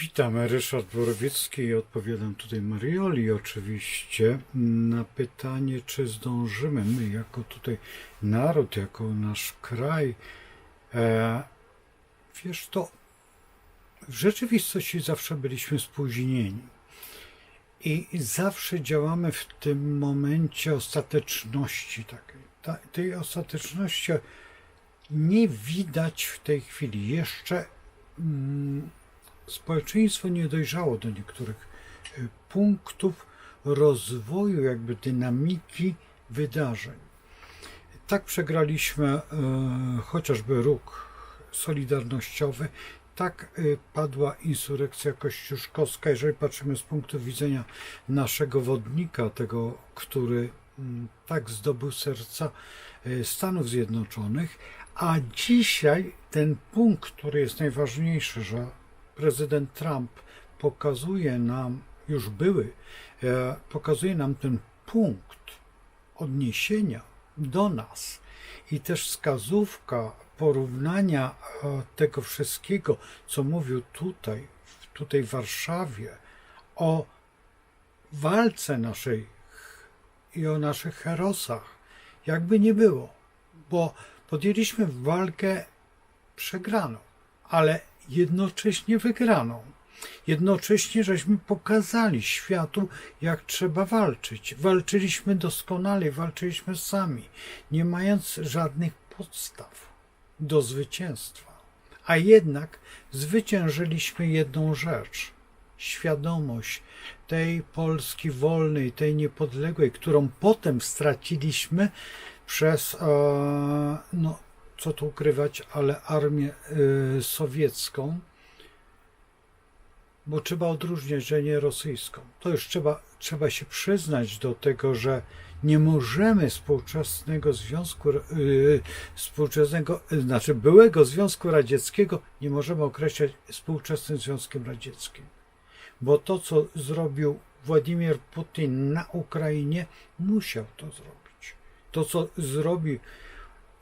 Witam, Ryszard Borowiecki i odpowiadam tutaj Marioli oczywiście na pytanie, czy zdążymy my jako tutaj naród, jako nasz kraj. E, wiesz, to w rzeczywistości zawsze byliśmy spóźnieni. I zawsze działamy w tym momencie ostateczności takiej. Ta, tej ostateczności nie widać w tej chwili. Jeszcze mm, społeczeństwo nie dojrzało do niektórych y, punktów rozwoju, jakby dynamiki wydarzeń. Tak przegraliśmy e, chociażby ruch solidarnościowy, tak y, padła insurekcja kościuszkowska, jeżeli patrzymy z punktu widzenia naszego wodnika, tego, który mm, tak zdobył serca y, Stanów Zjednoczonych, a dzisiaj ten punkt, który jest najważniejszy, że prezydent Trump pokazuje nam, już były, e, pokazuje nam ten punkt odniesienia do nas i też wskazówka porównania e, tego wszystkiego, co mówił tutaj, tutaj w Warszawie, o walce naszej i o naszych herosach, jakby nie było, bo podjęliśmy walkę przegraną, ale jednocześnie wygraną. Jednocześnie żeśmy pokazali światu, jak trzeba walczyć. Walczyliśmy doskonale, walczyliśmy sami, nie mając żadnych podstaw do zwycięstwa. A jednak zwyciężyliśmy jedną rzecz świadomość tej Polski wolnej, tej niepodległej, którą potem straciliśmy przez, e, no co tu ukrywać, ale armię e, sowiecką, bo trzeba odróżniać, że nie rosyjską. To już trzeba, trzeba się przyznać do tego, że nie możemy współczesnego związku, yy, współczesnego, yy, znaczy byłego Związku Radzieckiego, nie możemy określać współczesnym Związkiem Radzieckim. Bo to, co zrobił Władimir Putin na Ukrainie, musiał to zrobić. To, co zrobi w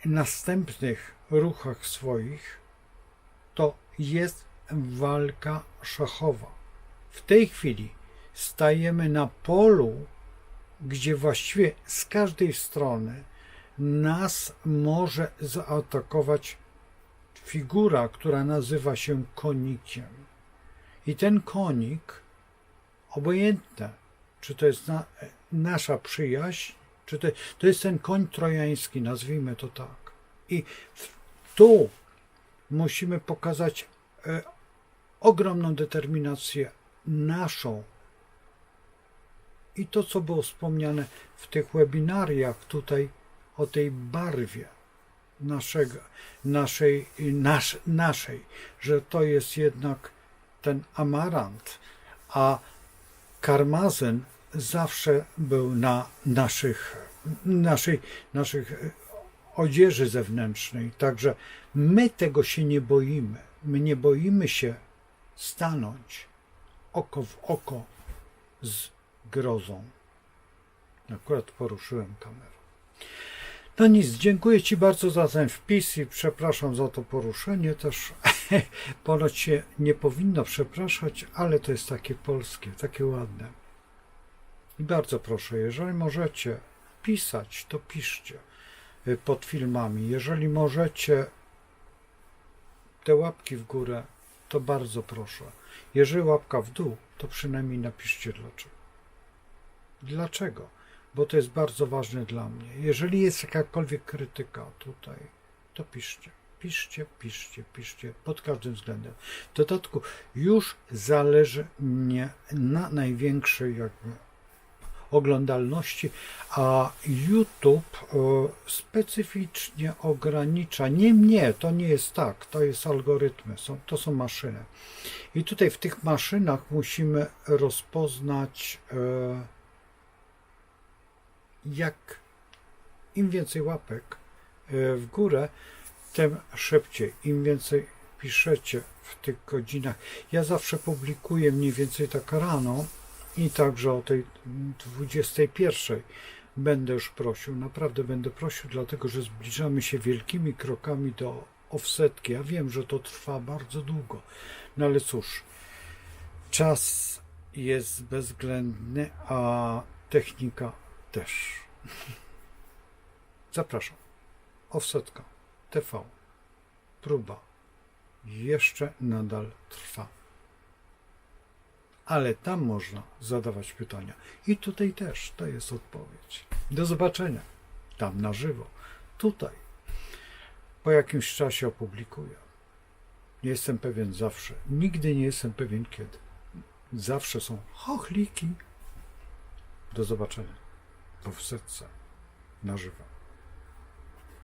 następnych ruchach swoich, to jest walka szachowa. W tej chwili stajemy na polu, gdzie właściwie z każdej strony nas może zaatakować figura, która nazywa się konikiem. I ten konik, obojętne, czy to jest na, nasza przyjaźń, czy to, to jest ten koń trojański, nazwijmy to tak. I tu musimy pokazać e, ogromną determinację naszą. I to, co było wspomniane w tych webinariach tutaj o tej barwie naszego, naszej, nasz, naszej, że to jest jednak ten amarant, a karmazyn zawsze był na naszych, naszej, naszych odzieży zewnętrznej. Także my tego się nie boimy. My nie boimy się stanąć oko w oko z grozą. Akurat poruszyłem kamerę. No nic, dziękuję Ci bardzo za ten wpis i przepraszam za to poruszenie też. Ponoć się nie powinno przepraszać, ale to jest takie polskie, takie ładne. I bardzo proszę, jeżeli możecie pisać, to piszcie y, pod filmami. Jeżeli możecie te łapki w górę, to bardzo proszę. Jeżeli łapka w dół, to przynajmniej napiszcie dlaczego. Dlaczego? Bo to jest bardzo ważne dla mnie. Jeżeli jest jakakolwiek krytyka tutaj, to piszcie. Piszcie, piszcie, piszcie pod każdym względem. W dodatku już zależy mnie na największej jakby oglądalności, a YouTube e, specyficznie ogranicza, nie mnie, to nie jest tak, to jest algorytmy, są, to są maszyny. I tutaj w tych maszynach musimy rozpoznać, e, jak im więcej łapek e, w górę, tym szybciej. Im więcej piszecie w tych godzinach. Ja zawsze publikuję mniej więcej tak rano i także o tej 21 będę już prosił. Naprawdę będę prosił, dlatego że zbliżamy się wielkimi krokami do offsetki. Ja wiem, że to trwa bardzo długo, no ale cóż. Czas jest bezwzględny, a technika też. Zapraszam. Offsetka. TV. Próba. Jeszcze nadal trwa. Ale tam można zadawać pytania. I tutaj też to jest odpowiedź. Do zobaczenia. Tam na żywo. Tutaj. Po jakimś czasie opublikuję. Nie jestem pewien zawsze. Nigdy nie jestem pewien kiedy. Zawsze są chochliki. Do zobaczenia. Po wsetce. Na żywo.